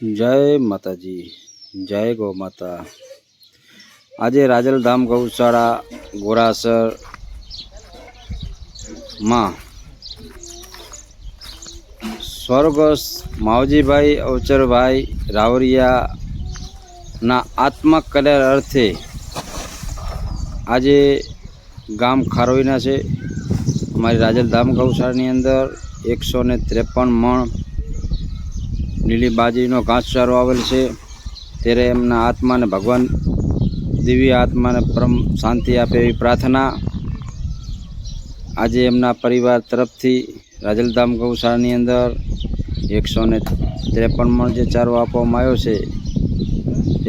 જય માતાજી, જય ગૌ માતા. આજે રાજલધામ ગૌશાળા ગોરાસરમાં સ્વર્ગસ્થ માવજીભાઈ અવચરભાઈ રાવરિયાના આત્મા કલ્યાણ અર્થે આજે ગામ ખારોઈના છે. અમારી રાજલધામ ગૌશાળાની અંદર એકસો ને ત્રેપન મણ લીલી બાજરીનો ઘાસચારો આવેલ છે. ત્યારે એમના આત્માને ભગવાન દિવ્ય આત્માને પરમ શાંતિ આપે એવી પ્રાર્થના. આજે એમના પરિવાર તરફથી રાજલધામ ગૌશાળાની અંદર એકસો ને ત્રેપન મણ જે ચારો આપવામાં આવ્યો છે,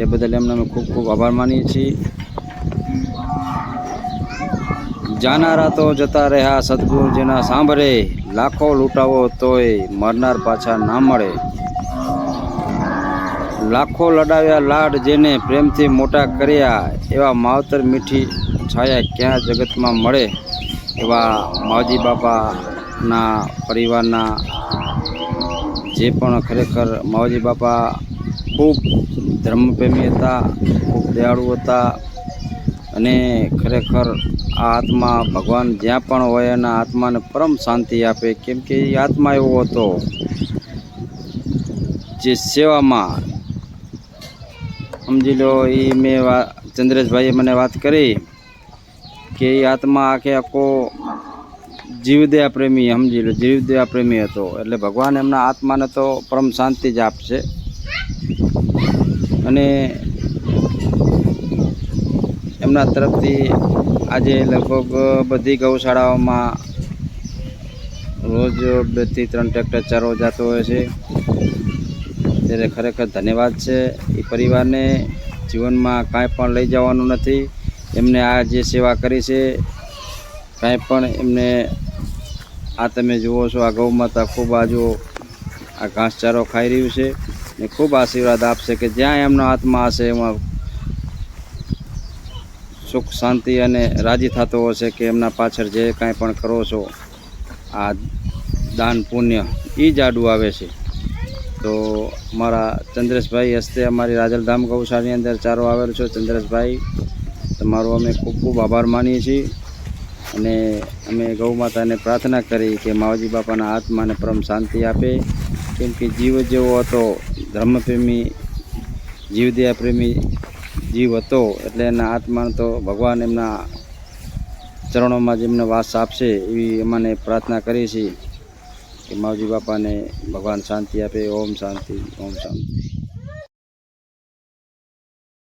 એ બદલ એમને અમે ખૂબ ખૂબ આભાર માનીએ છીએ. જાનારા તો જતા રહ્યા સદગુરુજીના સાંભળે લાખો લૂંટાવો તોય મરનાર પાછા ના મળે. લાખો લડાવ્યા લાડ જેને પ્રેમથી મોટા કર્યા, એવા માવતર મીઠી છાયા ક્યાં જગતમાં મળે? એવા માવજી બાપાના પરિવારના જે પણ ખરેખર માવજી બાપા ખૂબ ધર્મપ્રેમી હતા, ખૂબ દયાળુ હતા અને ખરેખર આ આત્મા ભગવાન જ્યાં પણ હોય એના આત્માને પરમ શાંતિ આપે. કેમ કે એ આત્મા એવો હતો જે સેવામાં, સમજી લો, એ મેં ચંદ્રેશભાઈએ મને વાત કરી કે એ આત્મા આખે આખો જીવદયા પ્રેમી, સમજી લો, જીવદયા પ્રેમી હતો. એટલે ભગવાન એમના આત્માને તો પરમ શાંતિ જ આપશે. અને એમના તરફથી આજે લગભગ બધી ગૌશાળાઓમાં રોજ બેથી ત્રણ ટ્રેક્ટર ચારો જતો હોય છે. ત્યારે ખરેખર ધન્યવાદ છે. એ પરિવારને જીવનમાં કાંઈ પણ લઈ જવાનું નથી. એમને આ જે સેવા કરી છે, કાંઈ પણ એમને આ તમે જુઓ છો, આ ગૌમાતા ખૂબ આજો આ ઘાસચારો ખાઈ રહ્યું છે. ને ખૂબ આશીર્વાદ આપશે કે જ્યાં એમનો આત્મા હશે, એમાં સુખ, શાંતિ અને રાજી થતો હશે કે એમના પાછળ જે કાંઈ પણ કરો છો, આ દાન, પુણ્ય એ જ આડું આવે છે. તો મારા ચંદ્રેશભાઈ હસ્તે અમારી રાજલધામ ગૌશાળાની અંદર ચારો આવેલો છે. ચંદ્રેશભાઈ, તમારો અમે ખૂબ ખૂબ આભાર માનીએ છીએ અને અમે ગૌ માતાને પ્રાર્થના કરી કે માવજી બાપાના આત્માને પરમ શાંતિ આપે. કેમ કે જીવ જેવો હતો, ધર્મપ્રેમી, જીવદયા પ્રેમી જીવ હતો એટલે એના આત્માને તો ભગવાન એમના ચરણોમાં જેમને વાસ આપશે એવી અમાને પ્રાર્થના કરીએ છીએ કે માવજી બાપાને ભગવાન શાંતિ આપે, ઓમ શાંતિ ઓમ શાંતિ.